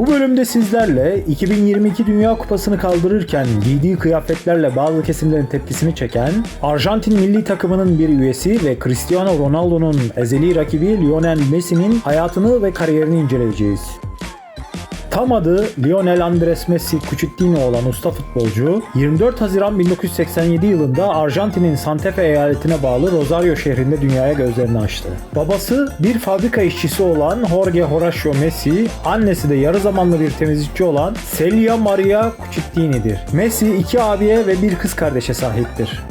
Bu bölümde sizlerle 2022 Dünya Kupası'nı kaldırırken giydiği kıyafetlerle bazı kesimlerin tepkisini çeken Arjantin milli takımının bir üyesi ve Cristiano Ronaldo'nun ezeli rakibi Lionel Messi'nin hayatını ve kariyerini inceleyeceğiz. Tam adı Lionel Andres Messi Cucitino olan usta futbolcu, 24 Haziran 1987 yılında Arjantin'in Santa Fe eyaletine bağlı Rosario şehrinde dünyaya gözlerini açtı. Babası bir fabrika işçisi olan Jorge Horacio Messi, annesi de yarı zamanlı bir temizlikçi olan Celia Maria Cucitini'dir. Messi iki abiye ve bir kız kardeşe sahiptir.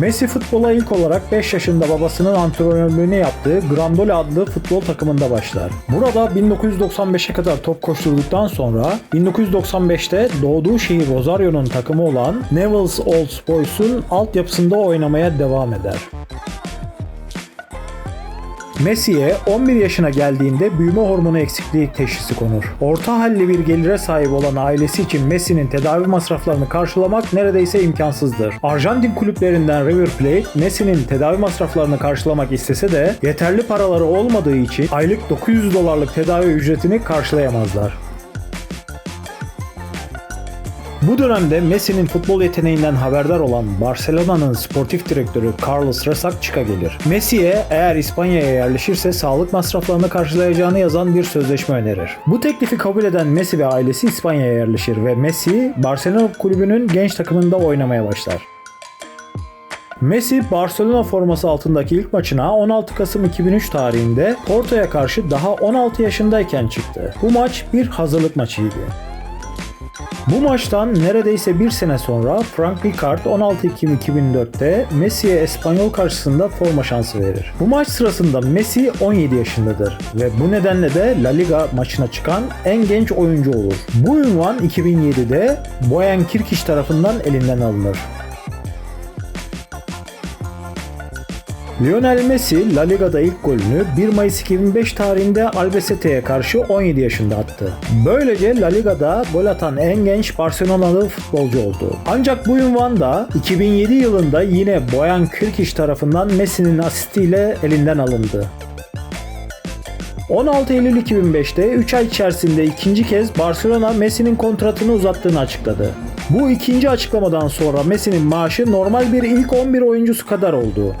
Messi futbola ilk olarak 5 yaşında babasının antrenörlüğünü yaptığı Grandoli adlı futbol takımında başlar. Burada 1995'e kadar top koşturduktan sonra 1995'te doğduğu şehir Rosario'nun takımı olan Newell's Old Boys'un altyapısında oynamaya devam eder. Messi'ye 11 yaşına geldiğinde büyüme hormonu eksikliği teşhisi konur. Orta halli bir gelire sahip olan ailesi için Messi'nin tedavi masraflarını karşılamak neredeyse imkansızdır. Arjantin kulüplerinden River Plate, Messi'nin tedavi masraflarını karşılamak istese de yeterli paraları olmadığı için aylık 900 dolarlık tedavi ücretini karşılayamazlar. Bu dönemde Messi'nin futbol yeteneğinden haberdar olan Barcelona'nın sportif direktörü Carlos Resacchica gelir. Messi'ye eğer İspanya'ya yerleşirse sağlık masraflarını karşılayacağını yazan bir sözleşme önerir. Bu teklifi kabul eden Messi ve ailesi İspanya'ya yerleşir ve Messi Barcelona kulübünün genç takımında oynamaya başlar. Messi Barcelona forması altındaki ilk maçına 16 Kasım 2003 tarihinde Porto'ya karşı daha 16 yaşındayken çıktı. Bu maç bir hazırlık maçıydı. Bu maçtan neredeyse bir sene sonra Frank Rijkaard 16 Ekim 2004'te Messi'ye Espanyol karşısında forma şansı verir. Bu maç sırasında Messi 17 yaşındadır ve bu nedenle de La Liga maçına çıkan en genç oyuncu olur. Bu ünvan 2007'de Boyan Kirkiç tarafından elinden alınır. Lionel Messi La Liga'da ilk golünü 1 Mayıs 2005 tarihinde Albacete'ye karşı 17 yaşında attı. Böylece La Liga'da gol atan en genç Barcelonalı futbolcu oldu. Ancak bu ünvan da 2007 yılında yine Boyan Kirkiç tarafından Messi'nin asistiyle elinden alındı. 16 Eylül 2005'te 3 ay içerisinde ikinci kez Barcelona Messi'nin kontratını uzattığını açıkladı. Bu ikinci açıklamadan sonra Messi'nin maaşı normal bir ilk 11 oyuncusu kadar oldu.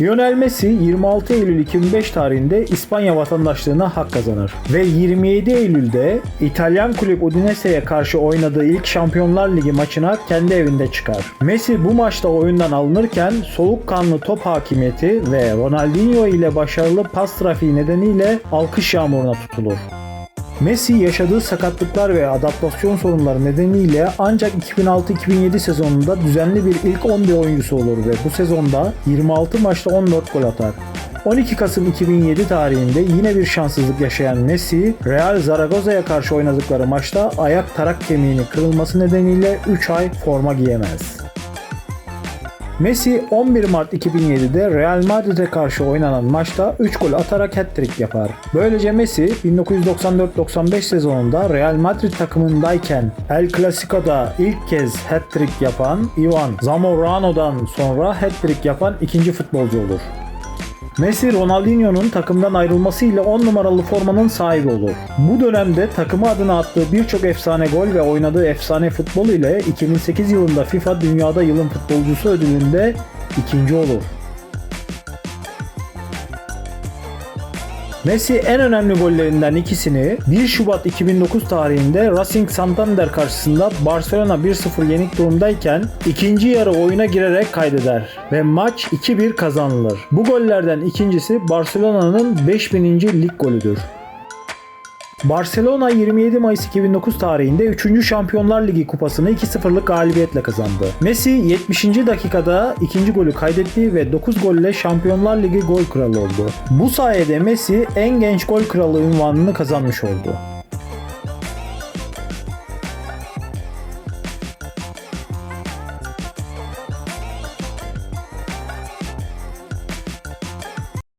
Lionel Messi 26 Eylül 2005 tarihinde İspanya vatandaşlığına hak kazanır ve 27 Eylül'de İtalyan kulüp Udinese'ye karşı oynadığı ilk Şampiyonlar Ligi maçına kendi evinde çıkar. Messi bu maçta oyundan alınırken soğukkanlı top hakimiyeti ve Ronaldinho ile başarılı pas trafiği nedeniyle alkış yağmuruna tutulur. Messi yaşadığı sakatlıklar ve adaptasyon sorunları nedeniyle ancak 2006-2007 sezonunda düzenli bir ilk 11 oyuncusu olur ve bu sezonda 26 maçta 14 gol atar. 12 Kasım 2007 tarihinde yine bir şanssızlık yaşayan Messi, Real Zaragoza'ya karşı oynadıkları maçta ayak tarak kemiğini kırılması nedeniyle 3 ay forma giyemez. Messi 11 Mart 2007'de Real Madrid'e karşı oynanan maçta 3 gol atarak hat-trick yapar. Böylece Messi 1994-95 sezonunda Real Madrid takımındayken El Clasico'da ilk kez hat-trick yapan Ivan Zamorano'dan sonra hat-trick yapan ikinci futbolcu olur. Messi Ronaldinho'nun takımdan ayrılmasıyla 10 numaralı formanın sahibi olur. Bu dönemde takımı adına attığı birçok efsane gol ve oynadığı efsane futbol ile 2008 yılında FIFA Dünyada Yılın Futbolcusu ödülünde ikinci olur. Messi en önemli gollerinden ikisini 1 Şubat 2009 tarihinde Racing Santander karşısında Barcelona 1-0 yenik durumdayken ikinci yarı oyuna girerek kaydeder ve maç 2-1 kazanılır. Bu gollerden ikincisi Barcelona'nın 5000. lig golüdür. Barcelona 27 Mayıs 2009 tarihinde 3. Şampiyonlar Ligi kupasını 2-0'lık galibiyetle kazandı. Messi 70. dakikada ikinci golü kaydetti ve 9 golle Şampiyonlar Ligi gol kralı oldu. Bu sayede Messi en genç gol kralı unvanını kazanmış oldu.